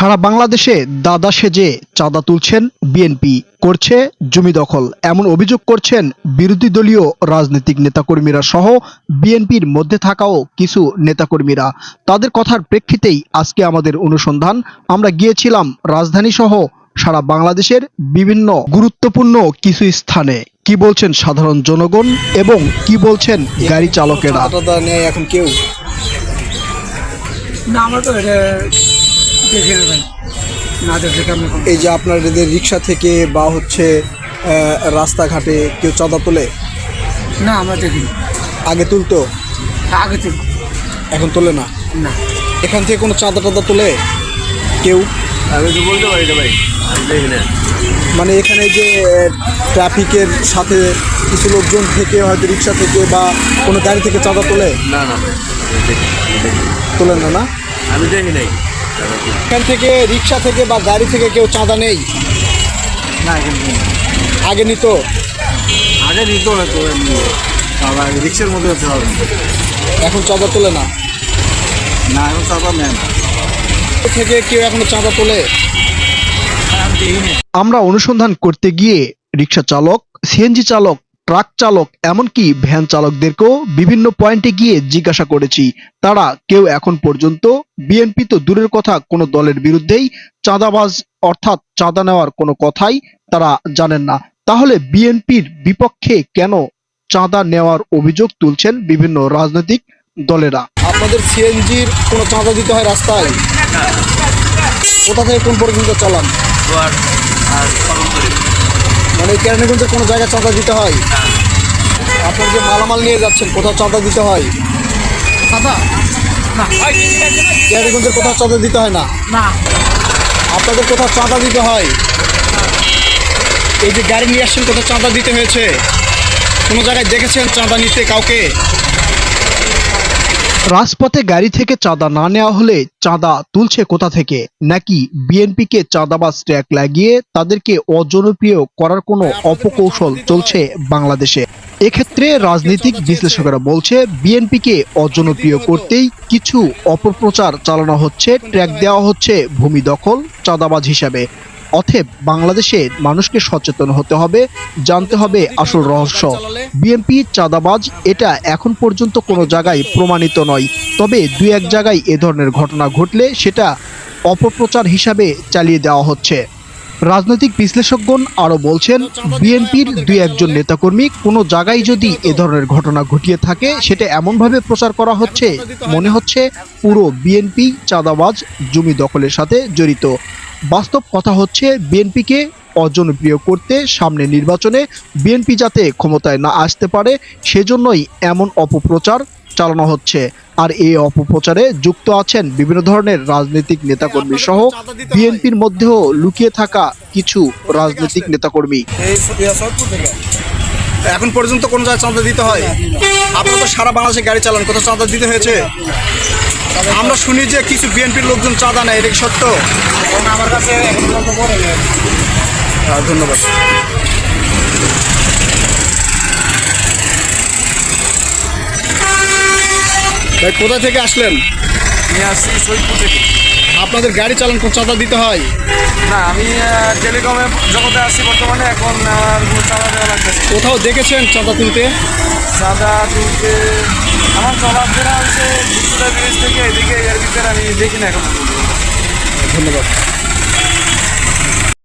সারা বাংলাদেশে দাদা সেজে চাঁদা তুলছেন বিএনপি। করছে জমি দখল। এমন অভিযোগ করছেন বিরোধী দলীয় রাজনৈতিক নেতাকর্মীরা সহ বিএনপির মধ্যে থাকাও কিছু নেতাকর্মীরা। তাদের কথার প্রেক্ষিতেই আজকে আমাদের অনুসন্ধান। আমরা গিয়েছিলাম রাজধানী সহ সারা বাংলাদেশের বিভিন্ন গুরুত্বপূর্ণ কিছু স্থানে। কি বলছেন সাধারণ জনগণ এবং কি বলছেন গাড়ি চালকেরা? এখন কেউ? না আমরা তো এটা দেখি না ভাই না দেখলে কেমন এই যে আপনার এদের রিক্সা থেকে বা হচ্ছে রাস্তাঘাটে কেউ চাঁদা তোলে? না আমরা দেখি আগে তুলতো? আগে তো এখন তোলে না? না। এখান থেকে কোনো চাঁদা টাদা তোলে? কেউ? আমি তো বলতে পারি না ভাই দেখি না। মানে এখানে যে ট্রাফিকের সাথে কিছু লোকজন থেকে হয়তো রিক্সা থেকে বা কোনো গাড়ি থেকে চাঁদা তোলে? না না তোলেন না না? আমি দেখি নাই। এখান থেকে রিক্সা থেকে বা গাড়ি থেকে কেউ চাঁদা নেই? না এখানে আগে নিত? আগে নিত না রিক্সার মধ্যে হতে হবে এখন চাঁদা তোলে না? না এখন চাপা নেন থেকে কেউ এখনও চাঁদা তোলে? না আমরা অনুসন্ধান করতে গিয়ে রিক্সা চালক সিএনজি চালক ট্রাক চালক এমনকি ভ্যান চালকদেরকেও বিভিন্ন পয়েন্টে গিয়ে জিজ্ঞাসা করেছি। তারা কেউ এখন পর্যন্ত বিএনপি তো দূরের কথা কোনো দলের বিরুদ্ধেই চাঁদাবাজ অর্থাৎ চাঁদা নেওয়ার কোনো কথাই তারা জানেন না। তাহলে বিএনপির বিপক্ষে কেন চাঁদা নেওয়ার অভিযোগ তুলছেন বিভিন্ন রাজনৈতিক দলেরা? আপনাদের সিএনজির কোনো চাঁদা দিতে হয় রাস্তায়? কোথা থেকে কোন পর্যন্ত চালান তো আর আর পালন করি মানে কেরানীগঞ্জের কোনো জায়গায় চাঁদা দিতে হয়? আপনার যে মালামাল নিয়ে যাচ্ছেন কোথাও চাঁদা দিতে হয়? কেরানীগঞ্জের কোথাও চাঁদা দিতে হয় না? না। আপনাদের কোথাও চাঁদা দিতে হয়? এই যে গাড়ি নিয়ে আসছেন কোথাও চাঁদা দিতে হয়েছে? কোনো জায়গায় দেখেছেন চাঁদা নিতে কাউকে? রাজপথে গাড়ি থেকে চাঁদা না নেওয়া হলে চাঁদা তুলছে কোথা থেকে? নাকি বিএনপিকে চাঁদাবাজ ট্র্যাক লাগিয়ে তাদেরকে অজনপ্রিয় করার কোনো অপকৌশল চলছে বাংলাদেশে? এক্ষেত্রে রাজনৈতিক বিশ্লেষকেরা বলছে, বিএনপিকে অজনপ্রিয় করতেই কিছু অপপ্রচার চালানো হচ্ছে, ট্র্যাক দেওয়া হচ্ছে ভূমি দখল, চাঁদাবাজ হিসাবে। অথব বাংলাদেশে মানুষকে সচেতন হতে হবে, জানতে হবে আসল রহস্য। বিএনপি চাঁদাবাজ, এটা এখন পর্যন্ত কোনো জায়গায় প্রমাণিত নয়। তবে দু এক জায়গায় এ ধরনের ঘটনা ঘটলে সেটা অপপ্রচার হিসাবে চালিয়ে দেওয়া হচ্ছে। রাজনৈতিক বিশ্লেষকগণ আরও বলছেন, বিএনপির দুই একজন নেতাকর্মী কোনো জায়গায় যদি এ ধরনের ঘটনা ঘটিয়ে থাকে, সেটা এমনভাবে প্রচার করা হচ্ছে, মনে হচ্ছে পুরো বিএনপি চাঁদাবাজ, জমি দখলের সাথে জড়িত। বাস্তব কথা হচ্ছে, বিএনপিকে অজনপ্রিয় করতে সামনে নির্বাচনে বিএনপি যাতে ক্ষমতায় না আসতে পারে সেজন্যই এমন অপপ্রচার চালানো হচ্ছে। আর এই অপপ্রচারে যুক্ত আছেন বিভিন্ন ধরনের রাজনৈতিক নেতাকর্মী সহ বিএনপির মধ্যেও লুকিয়ে থাকা কিছু রাজনৈতিক নেতাকর্মী। এখন পর্যন্ত কোন জায়গায় চাঁদা দিতে হয়। আপনারা তো সারা বাংলাদেশে গাড়ি চালান কোথাও চাঁদা দিতে হয়েছে? আমরা শুনি যে কিছু বিএনপির লোকজন চাঁদা নেয় এটা কি সত্য? আমার কাছে ধন্যবাদ। ভাই কোথা থেকে আসলেন? আসছি থেকে। আপনাদের গাড়ি চালান কোন চাঁদা দিতে হয়। না আমি টেলিকমে জগতে আছি বর্তমানে এখন চাঁদা দেওয়া লাগতেছে। কোথাও দেখেছেন চাঁদা তুলতে? চাঁদা তুলতে আমার চলাফেরা হচ্ছে ব্রিজ থেকে এদিকে এর ভিতরে আমি দেখি না এখন। ধন্যবাদ।